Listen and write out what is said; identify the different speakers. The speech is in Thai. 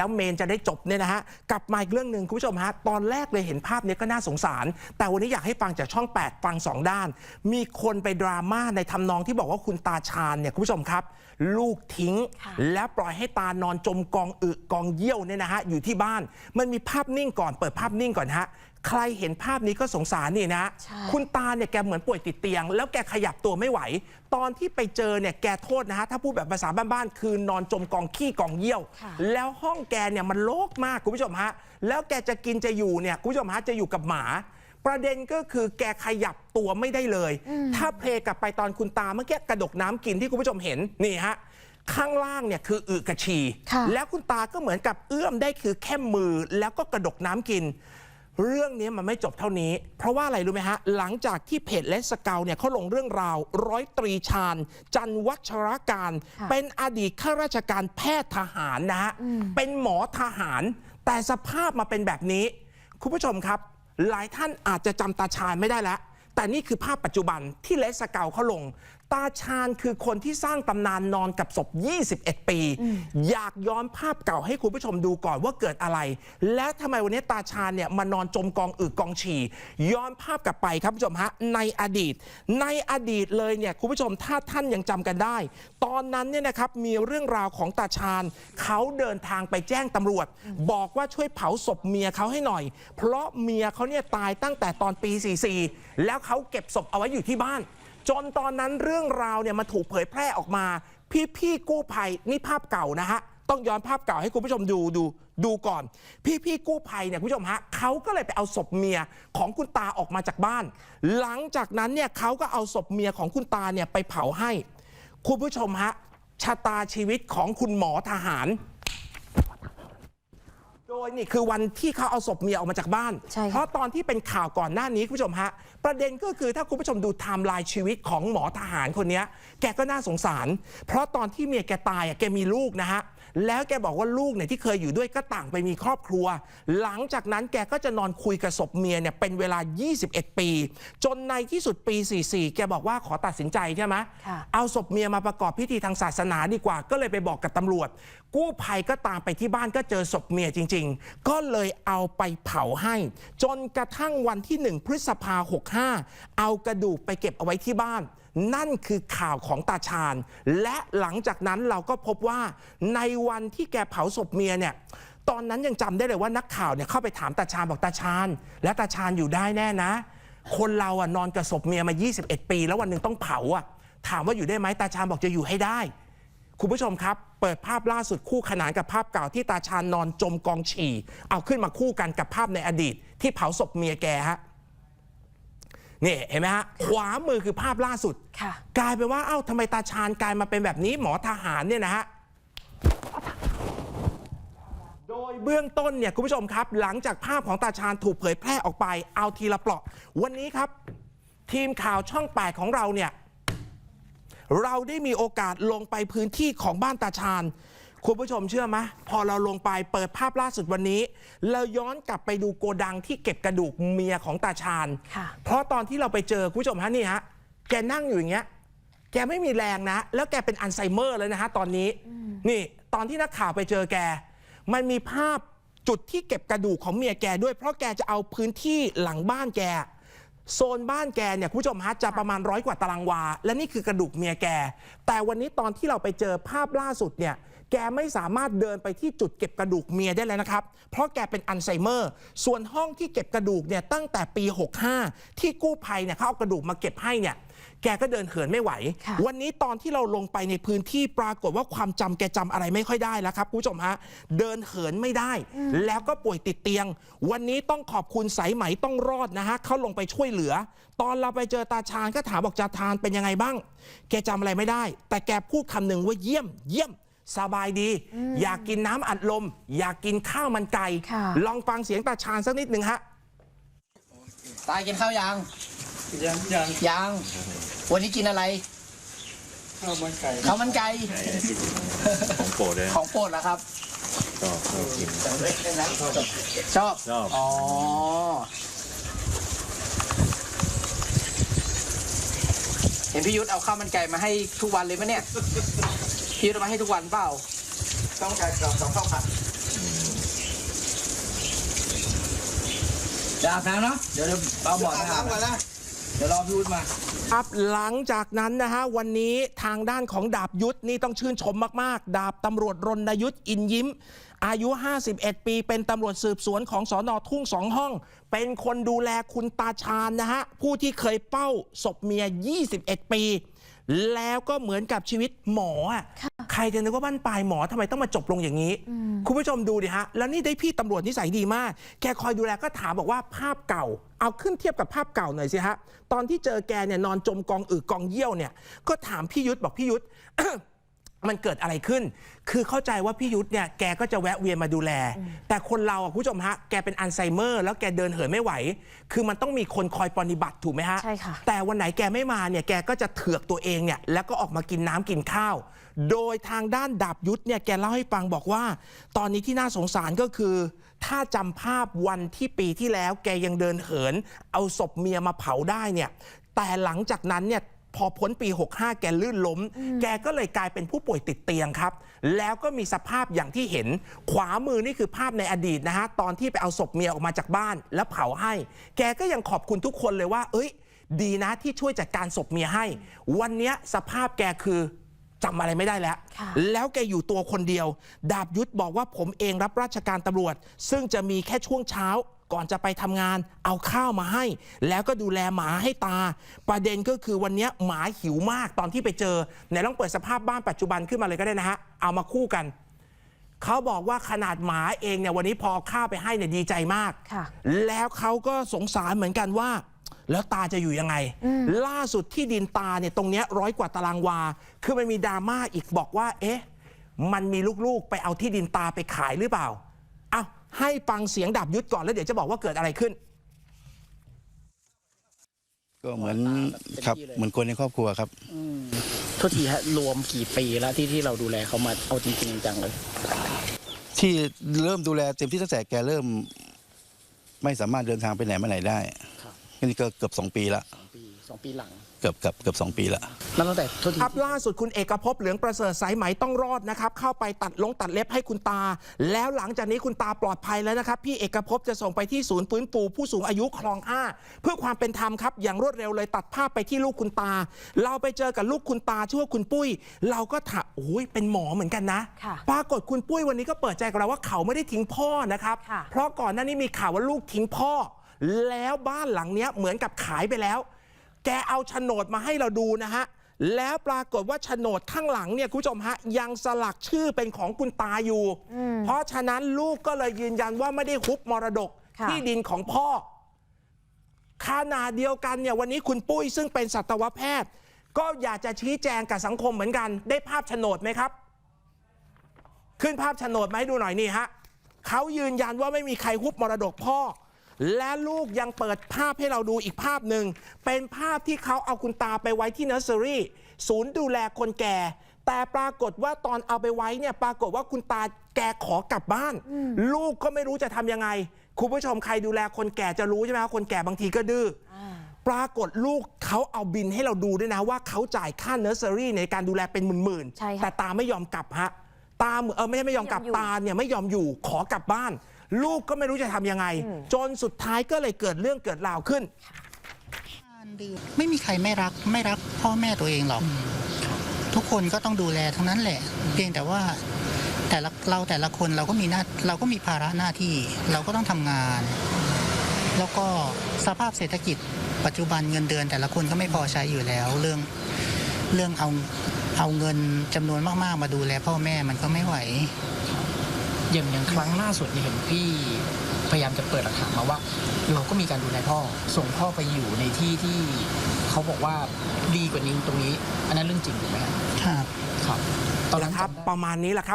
Speaker 1: แล้วเมนจะได้จบเนี่ยนะฮะกลับมาอีกเรื่องหนึ่งคุณผู้ชมฮะตอนแรกเลยเห็นภาพเนี้ก็น่าสงสาร แต่วันนี้อยากให้ฟังจากช่อง 8 ฟัง 2 ด้าน มีคนไปดราม่าในทำนองที่บอกว่าคุณตาชาญเนี่ยคุณผู้ชมครับ ลูกทิ้ง
Speaker 2: ค่ะ
Speaker 1: แล้วปล่อยให้ตานอนจมกองอึกองเยี่ยวเนี่ยนะฮะอยู่ที่บ้าน มันมีภาพนิ่งก่อนเปิดภาพนิ่งก่อนฮะใครเห็นภาพนี้ก็สงสารนี่นะ
Speaker 2: ใช่
Speaker 1: คุณตาเนี่ยแกเหมือนป่วยติดเตียง แล้วแกขยับตัวไม่ไหว ตอนที่ไปเจอเนี่ยแกโทษนะฮะ ถ้าพูดแบบภาษาบ้านๆคือนอนจมกองขี้กองเยี่ยว
Speaker 2: ค่ะ
Speaker 1: แล้วห้องแกเนี่ยมันโลกมากคุณผู้ชมฮะ แล้วแกจะกินจะอยู่เนี่ยคุณผู้ชมฮะจะอยู่กับหมา ประเด็นก็คือแกขยับตัวไม่ได้เลย ถ้าเพลงกลับไปตอนคุณตาเมื่อกี้กระดกน้ำกินที่คุณผู้ชมเห็นนี่ฮะข้างล่างเนี่ยคืออึกระชี
Speaker 2: ค่ะ
Speaker 1: แล้วคุณตาก็เหมือนกับเอื้อมได้คือแค่มือแล้วก็กระดกน้ำกิน เรื่องนี้มันไม่จบเท่านี้ เพราะว่าอะไรรู้ไหมฮะ หลังจากที่เพจเลสเกาเนี่ยเขาลงเรื่องราว ร้อยตรีชาญ จันวัชรการ
Speaker 2: ค่ะ
Speaker 1: เป็นอดีตข้าราชการแพทย์ทหารนะฮะ เป็นหมอทหาร แต่สภาพมาเป็นแบบนี้ คุณผู้ชมครับ หลายท่านอาจจะจำตาชาญไม่ได้แล้ว แต่นี่คือภาพปัจจุบันที่เลสเกาเขาลง ตาชาญคือคนที่สร้างตำนานนอนกับศพ 21 ปี อยากย้อนภาพเก่าให้คุณผู้ชมดูก่อนว่าเกิดอะไร และทำไมวันนี้ตาชาญเนี่ยมานอนจมกองอึกองฉี่ย้อนภาพกลับไปครับคุณผู้ชมฮะในอดีต ในอดีตเลยเนี่ยคุณผู้ชมถ้าท่านยังจำกันได้ ตอนนั้นเนี่ยนะครับมีเรื่องราวของตาชาญเขาเดินทางไปแจ้งตำรวจ บอกว่าช่วยเผาศพเมียเขาให้หน่อย เพราะเมียเขาเนี่ยตายตั้งแต่ตอนปี 44 แล้วเขาเก็บศพเอาไว้อยู่ที่บ้าน จนตอนนั้นเรื่องราวเนี่ยมันถูกเผยแพร่ออกมา พี่ๆกู้ภัยนี่ภาพเก่านะฮะต้องย้อนภาพเก่าให้คุณผู้ชมดูดูดูก่อน พี่ๆกู้ภัยเนี่ยคุณผู้ชมฮะเขาก็เลยไปเอาศพเมียของคุณตาออกมาจากบ้าน หลังจากนั้นเนี่ยเขาก็เอาศพเมียของคุณตาเนี่ยไปเผาให้ คุณผู้ชมฮะชะตาชีวิตของคุณหมอทหาร โดยนี่คือวันที่เขาเอาศพเมียออกมาจากบ้าน
Speaker 2: ใช่ค่ะ
Speaker 1: เพราะตอนที่เป็นข่าวก่อนหน้านี้คุณผู้ชมฮะ ประเด็นก็คือถ้าคุณผู้ชมดูไทม์ไลน์ชีวิตของหมอทหารคนเนี้ยแกก็น่าสงสาร เพราะตอนที่เมียแกตายอะแกมีลูกนะฮะ แล้วแกบอกว่าลูกเนี่ยที่เคยอยู่ด้วยก็ต่างไปมีครอบครัว หลังจากนั้นแกก็จะนอนคุยกับศพเมียเนี่ยเป็นเวลา 21 ปี จนในที่สุดปี 44 แกบอกว่าขอตัดสินใจใช่ไหม
Speaker 2: ค่ะ
Speaker 1: เอาศพเมียมาประกอบพิธีทางศาสนาดีกว่า ก็เลยไปบอกกับตำรวจ กู้ภัยก็ตามไปที่บ้านก็เจอศพเมียจริง ๆก็เลยเอาไปเผาให้ จนกระทั่งวันที่ 1 พฤษภา 65 เอากระดูกไปเก็บเอาไว้ที่บ้าน นั่นคือข่าวของตาชาญ และหลังจากนั้นเราก็พบว่าในวันที่แกเผาศพเมียเนี่ยตอนนั้นยังจำได้เลยว่านักข่าวเนี่ยเข้าไปถามตาชาญบอกตาชาญ และตาชาญอยู่ได้แน่นะ คนเราอะนอนกับศพเมียมา 21 ปี แล้ววันหนึ่งต้องเผาอะถามว่าอยู่ได้ไหมตาชาญบอกจะอยู่ให้ได้ คุณผู้ชมครับ เปิดภาพล่าสุดคู่ขนานกับภาพเก่าที่ตาชาญนอนจมกองฉี่ เอาขึ้นมาคู่กันกับภาพในอดีต ที่เผาศพเมียแกฮะนี่เห็นไหมฮะขวามือคือภาพล่าสุด
Speaker 2: ค่ะ
Speaker 1: กลายเป็นว่าเอ้าทำไมตาชาญกลายมาเป็นแบบนี้หมอทหารเนี่ยนะฮะโดยเบื้องต้นเนี่ยคุณผู้ชมครับ หลังจากภาพของตาชาญถูกเผยแพร่ออกไปเอาทีละเปลาะ วันนี้ครับ ทีมข่าวช่อง8ของเราเนี่ย เราได้มีโอกาสลงไปพื้นที่ของบ้านตาชาญ คุณผู้ชมเชื่อไหมพอเราลงไปเปิดภาพล่าสุดวันนี้เราย้อนกลับไปดูโกดังที่เก็บกระดูกเมียของตาชาญ
Speaker 2: ค่ะ
Speaker 1: เพราะตอนที่เราไปเจอคุณผู้ชมฮะนี่ฮะแกนั่งอยู่อย่างเงี้ย แกไม่มีแรงนะ แล้วแกเป็นอัลไซเมอร์เลยนะฮะตอนนี้ นี่ตอนที่นักข่าวไปเจอแก มันมีภาพจุดที่เก็บกระดูกของเมียแกด้วย เพราะแกจะเอาพื้นที่หลังบ้านแก โซนบ้านแกเนี่ยคุณผู้ชมฮะจะประมาณร้อยกว่าตารางวา และนี่คือกระดูกเมียแก แต่วันนี้ตอนที่เราไปเจอภาพล่าสุดเนี่ยแกไม่สามารถเดินไปที่จุดเก็บกระดูกเมียได้แล้วนะครับ เพราะแกเป็นอัลไซเมอร์ ส่วนห้องที่เก็บกระดูกเนี่ยตั้งแต่ปี 65 ที่กู้ภัยเนี่ยเขาเอากระดูกมาเก็บให้เนี่ย แกก็เดินเหินไม่ไหว
Speaker 2: ค่ะ
Speaker 1: วันนี้ตอนที่เราลงไปในพื้นที่ปรากฏว่าความจำแกจำอะไรไม่ค่อยได้แล้วครับคุณผู้ชมฮะเดินเหินไม่ได้ แล้วก็ป่วยติดเตียง วันนี้ต้องขอบคุณสายไหมต้องรอดนะฮะเขาลงไปช่วยเหลือ ตอนเราไปเจอตาชาญก็ถามบอกจาทานเป็นยังไงบ้าง แกจำอะไรไม่ได้ แต่แกพูดคำหนึ่งว่าเยี่ยม เยี่ยมสบายดี อยากกินน้ำอัดลม อยากกินข้าวมันไก่
Speaker 2: ค่ะ
Speaker 1: ลองฟังเสียงตาชาญสักนิดหนึ่งฮะ
Speaker 3: ตายกินข้าวยัง
Speaker 4: ยังยัง
Speaker 3: ยัง วันนี้กินอะไร
Speaker 4: ข้าวมันไก่
Speaker 3: ข้าวมันไก่
Speaker 5: ของโปรดเลย
Speaker 3: ของโปรดเหรอครับ
Speaker 5: ชอบชอบกิน
Speaker 3: ชอบ
Speaker 5: ชอบ
Speaker 3: อ๋อ เห็นพี่ยุทธเอาข้าวมันไก่มาให้ทุกวันเลยไหมเนี่ย พี่ยุทธมาให้ทุกวันเปล่า ต้องการสองสองข้าวผัดเดอาบน้ำเนาะ เดี๋ยวเอาบอดน้ำก่อนนะ ดี๋ยวรอพี่วุฒิมา
Speaker 1: ครับหลังจากนั้นนะฮะวันนี้ทางด้านของดาบยุทธนี่ต้องชื่นชมมาก ๆ ดาบตำรวจรณยุทธอินยิ้ม อายุ 51 ปีเป็นตำรวจสืบสวนของสอนอทุ่งสองห้อง เป็นคนดูแลคุณตาชาญนะฮะผู้ที่เคยเป้าศพเมีย 21 ปี แล้วก็เหมือนกับชีวิตหมออะใครจะนึกว่าบ้านปลายหมอทำไมต้องมาจบลงอย่างนี้ คุณผู้ชมดูดิฮะ แล้วนี่ได้พี่ตำรวจนิสัยดีมาก แกคอยดูแลก็ถามบอกว่าภาพเก่า เอาขึ้นเทียบกับภาพเก่าหน่อยสิฮะ ตอนที่เจอแกเนี่ยนอนจมกองอึกองเยี่ยวเนี่ย ก็ถามพี่ยุทธบอกพี่ยุทธ มันเกิดอะไรขึ้น คือเข้าใจว่าพี่ยุทธเนี่ยแกก็จะแวะเวียนมาดูแล แต่คนเราอะคุณผู้ชมฮะ แกเป็นอัลไซเมอร์ แล้วแกเดินเหินไม่ไหว คือมันต้องมีคนคอยปฏิบัติถูกไหมฮะ
Speaker 2: ใช่ค่ะ
Speaker 1: แต่วันไหนแกไม่มาเนี่ยแกก็จะเถือกตัวเองเนี่ย แล้วก็ออกมากินน้ำกินข้าว โดยทางด้านดาบยุทธเนี่ยแกเล่าให้ฟังบอกว่า ตอนนี้ที่น่าสงสารก็คือ ถ้าจำภาพวันที่ปีที่แล้ว แกยังเดินเหิน เอาศพเมียมาเผาได้เนี่ย แต่หลังจากนั้นเนี่ย พอพ้นปี 65 แกลื่นล้ม แกก็เลยกลายเป็นผู้ป่วยติดเตียงครับ แล้วก็มีสภาพอย่างที่เห็น ขวามือนี่คือภาพในอดีตนะฮะ ตอนที่ไปเอาศพเมียออกมาจากบ้าน แล้วเผาให้ แกก็ยังขอบคุณทุกคนเลยว่า เอ้ย ดีนะที่ช่วยจัดการศพเมียให้ วันเนี้ยสภาพแกคือจำอะไรไม่ได้แล้ว
Speaker 2: ค่ะ
Speaker 1: แล้วแกอยู่ตัวคนเดียว ดาบยุทธบอกว่าผมเองรับราชการตำรวจ ซึ่งจะมีแค่ช่วงเช้า ก่อนจะไปทำงานเอาข้าวมาให้ แล้วก็ดูแลหมาให้ตา ประเด็นก็คือวันเนี้ยหมาหิวมากตอนที่ไปเจอไหนลองเปิดสภาพบ้านปัจจุบันขึ้นมาเลยก็ได้นะฮะเอามาคู่กันเขาบอกว่าขนาดหมาเองเนี่ยวันนี้พอข้าวไปให้เนี่ยดีใจมาก
Speaker 2: ค่ะ
Speaker 1: แล้วเขาก็สงสารเหมือนกันว่า แล้วตาจะอยู่ยังไง ล่าสุดที่ดินตาเนี่ยตรงเนี้ยร้อยกว่าตารางวา คือมันมีดราม่าอีกบอกว่า เอ๊ะ มันมีลูกๆไปเอาที่ดินตาไปขายหรือเปล่าอ้าว ให้ฟังเสียงดาบยุทธก่อนแล้วเดี๋ยวจะบอกว่าเกิดอะไรขึ้น
Speaker 6: ก็เหมือน
Speaker 3: เป็น
Speaker 6: ครับ
Speaker 3: ที่เลย
Speaker 6: เหมือนคนในครอบครัวครับ
Speaker 3: โทษทีฮะรวมกี่ปีแล้วที่ที่เราดูแลเขามาเอาจริงๆจังเลย
Speaker 6: ที่เริ่มดูแลเต็มที่ตั้งแต่แกเริ่ม ไม่สามารถเดินทางไปไหนมาไหนได้
Speaker 3: ครับ
Speaker 6: นี่ก็เกือบสองปีละ
Speaker 3: สองปีสองปีหลัง
Speaker 6: เกือบเกือบเกือบสองปีละ
Speaker 3: แล้วตั้งแต่โทษที
Speaker 1: ครับล่าสุดคุณเอกภพเหลืองประเสริฐสายไหมต้องรอดนะครับ เข้าไปตัดลงตัดเล็บให้คุณตา แล้วหลังจากนี้คุณตาปลอดภัยแล้วนะครับ พี่เอกภพจะส่งไปที่ศูนย์ฟื้นฟูผู้สูงอายุคลองห้า เพื่อความเป็นธรรมครับ อย่างรวดเร็วเลยตัดภาพไปที่ลูกคุณตา เราไปเจอกับลูกคุณตาชื่อว่าคุณปุ้ย เราก็ถามโอ้ยเป็นหมอเหมือนกันนะ
Speaker 2: ค่ะ
Speaker 1: ปรากฏคุณปุ้ยวันนี้ก็เปิดใจกับเราว่าเขาไม่ได้ทิ้งพ่อนะครับ
Speaker 2: ค่ะ
Speaker 1: เพราะก่อนหน้านี้มีข่าวว่าลูกทิ้งพ่อ แล้วบ้านหลังเนี้ยเหมือนกับขายไปแล้ว แกเอาโฉนดมาให้เราดูนะฮะ แล้วปรากฏว่าโฉนดข้างหลังเนี่ยคุณผู้ชมฮะ ยังสลักชื่อเป็นของคุณตาอยู่ เพราะฉะนั้นลูกก็เลยยืนยันว่าไม่ได้ฮุบมรดก
Speaker 2: ค่ะ
Speaker 1: ที่ดินของพ่อ ขนาดเดียวกันเนี่ยวันนี้คุณปุ้ยซึ่งเป็นสัตวแพทย์ ก็อยากจะชี้แจงกับสังคมเหมือนกัน ได้ภาพโฉนดไหมครับ ขึ้นภาพโฉนดมาให้ดูหน่อยนี่ฮะเขายืนยันว่าไม่มีใครฮุบมรดกพ่อ และลูกยังเปิดภาพให้เราดูอีกภาพหนึ่ง เป็นภาพที่เขาเอาคุณตาไปไว้ที่เนอร์เซอรี่ศูนย์ดูแลคนแก่ แต่ปรากฏว่าตอนเอาไปไว้เนี่ยปรากฏว่าคุณตาแกขอกลับบ้าน ลูกก็ไม่รู้จะทำยังไง คุณผู้ชมใครดูแลคนแก่จะรู้ใช่ไหมว่าคนแก่บางทีก็ดื้ออปรากฏลูกเขาเอาบินให้เราดูด้วยนะว่าเขาจ่ายค่าเนอร์เซอรี่ในการดูแลเป็นหมื่น
Speaker 2: ใช่ค่ะ
Speaker 1: แต่ตาไม่ยอมกลับฮะตาเหมือนเออไม่ใช่ไม่ยอมกลับ
Speaker 2: ไม่ยอมอยู่
Speaker 1: ตาเนี่ยไม่ยอมอยู่ขอกลับบ้าน ลูกก็ไม่รู้จะทำยังไง จนสุดท้ายก็เลยเกิดเรื่องเกิดราวขึ้น
Speaker 7: ไม่มีใครไม่รักไม่รักพ่อแม่ตัวเองหรอก ทุกคนก็ต้องดูแลทั้งนั้นแหละ เพียงแต่ว่าแต่ละเราแต่ละคนเราก็มีหน้าเราก็มีภาระหน้าที่เราก็ต้องทำงาน แล้วก็สภาพเศรษฐกิจ ปัจจุบันเงินเดือน แต่ละคนก็ไม่พอใช้อยู่แล้ว เรื่องเรื่องเอาเอาเงินจำนวนมากๆ มาดูแลพ่อแม่มันก็ไม่ไหว
Speaker 3: อย่างอย่างครั้งล่าสุดนี่เห็นพี่พยายามจะเปิดหลักฐานมาว่า เราก็มีการดูแลพ่อ ส่งพ่อไปอยู่ในที่ที่เขาบอกว่าดีกว่านี้ตรงนี้ อันนั้นเรื่องจริงถูกไหมครับ
Speaker 7: ครับ
Speaker 3: ครับตอนนั้น
Speaker 1: นะครับ
Speaker 3: จำได้
Speaker 1: ประมาณนี้แหละครับ